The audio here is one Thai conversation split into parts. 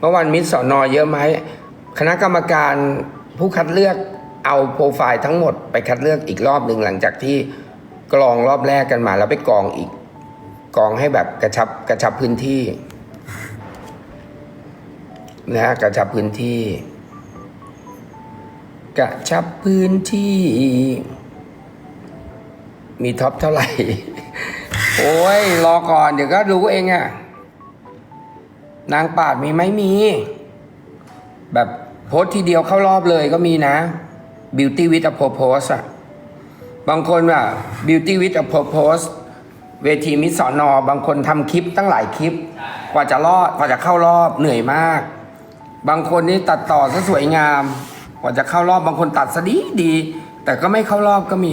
เมื่อวันมิตรสอนอเยอะไหมคณะกรรมการผู้คัดเลือกเอาโปรไฟล์ทั้งหมดไปคัดเลือกอีกรอบหนึ่งหลังจากที่กรองรอบแรกกันมา แล้วไปกรองอีกกรองให้แบบกระชับกระชับพื้นที่นะฮะกระชับพื้นที่ กระชับพื้นที่ มีท็อปเท่าไหร่ โอ้ยรอก่อนเดี๋ยวก็รู้เองอะ นางปาดมีไหมมี แบบโพสต์ทีเดียวเข้ารอบเลยก็มีนะ Beauty with a purpose อะบางคนอะ Beauty with a purpose เวทีมิสสอนอบางคนทำคลิปตั้งหลายคลิป กว่าจะรอดกว่าจะเข้ารอบเหนื่อยมาก บางคนนี่ตัดต่อซะสวยงาม กว่าจะเข้ารอบบางคนตัดซะดีดี แต่ก็ไม่เข้ารอบก็มี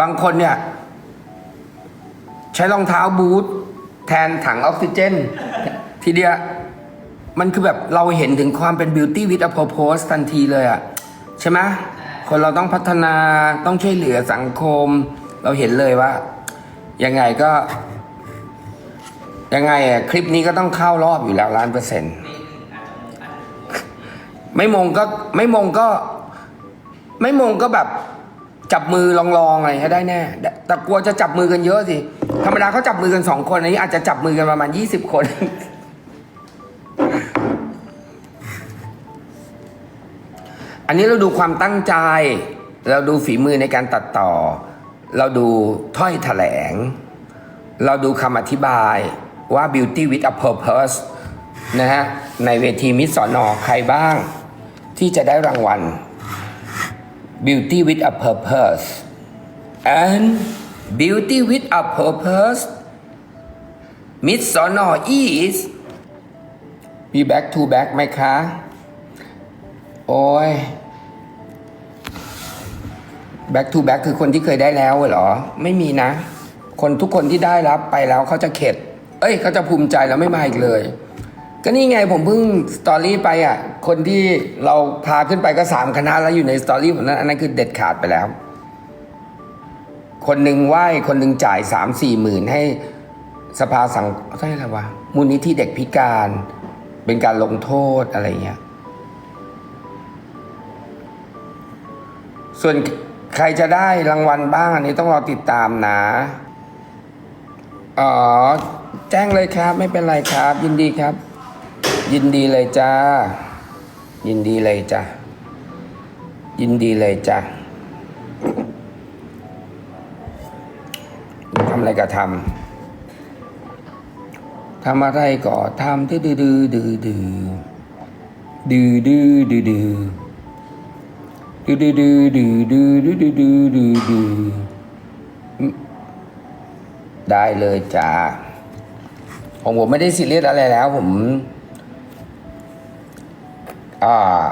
บางคนเนี่ย ใช้รองเท้าบูท แทนถังออกซิเจน ทีเดียวมันคือแบบเราเห็นถึงความเป็น beauty with a purpose ทันทีเลยอะใช่ไหมคนเราต้องพัฒนาต้องช่วยเหลือสังคม เราเห็นเลยว่า ยังไงก็ ยังไงอะคลิปนี้ก็ต้องเข้ารอบอยู่แล้วล้านเปอร์เซ็นต์ไม่มงก็ไม่มงก็ ไม่มงก็แบบจับมือลองๆอะไรก็ได้แน่ แต่กลัวจะจับมือกันเยอะสิ ธรรมดาเขาจับมือกันสองคนอันนี้อาจจะจับมือกันประมาณยี่สิบคน อันนี้เราดูความตั้งใจ เราดูฝีมือในการตัดต่อ เราดูถ้อยแถลง เราดูคำอธิบายว่า beauty with a purpose นะฮะ ในเวทีมิสสอนอใครบ้าง ที่จะได้รางวัล beauty with a purpose and beauty with a purpose Miss Sono is be back to back ไหมคะ โอ้ย back to back คือคนที่เคยได้แล้วเหรอ ไม่มีนะ คนทุกคนที่ได้รับไปแล้วเขาจะเข็ด เอ้ยเขาจะภูมิใจแล้วไม่มาอีกเลย ก็นี่ไงผมเพิ่งสตอรี่ไปอะ คนที่เราพาขึ้นไปก็สามคณะแล้วอยู่ในสตอรี่ผมนั้นอันนั้นคือเด็ดขาดไปแล้ว คนหนึ่งไหว้คนหนึ่งจ่ายสามสี่หมื่นให้สภาสังใช่อะไรวะมูลนิธิเด็กพิการ เป็นการลงโทษอะไรเงี้ยส่วนใครจะได้รางวัลบ้างอันนี้ต้องรอติดตามนะอ๋อแจ้งเลยครับ ไม่เป็นไรครับ ยินดีครับ ยินดีเลยจ้า ยินดีเลยจ้ายินดีเลยจ้า อะไรก็ทำทำอะไรก็ทำดื้อดื้อดื้อดื้อดื้อดื้อดื้อดื้อดื้อดื้อดื้อดื้อดื้อดื้อดื้อดื้อดื้อดื้อได้เลยจ้าของผมไม่ได้ซีเรียสอะไรแล้ว ผมอ่า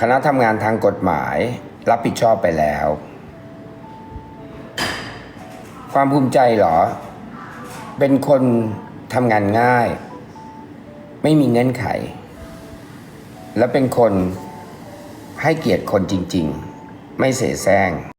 คณะทำงานทางกฎหมาย รับผิดชอบไปแล้ว ความภูมิใจเหรอ เป็นคนทำงานง่าย ไม่มีเงื่อนไข และเป็นคนให้เกียรติคนจริง ๆ ไม่เสแสร้ง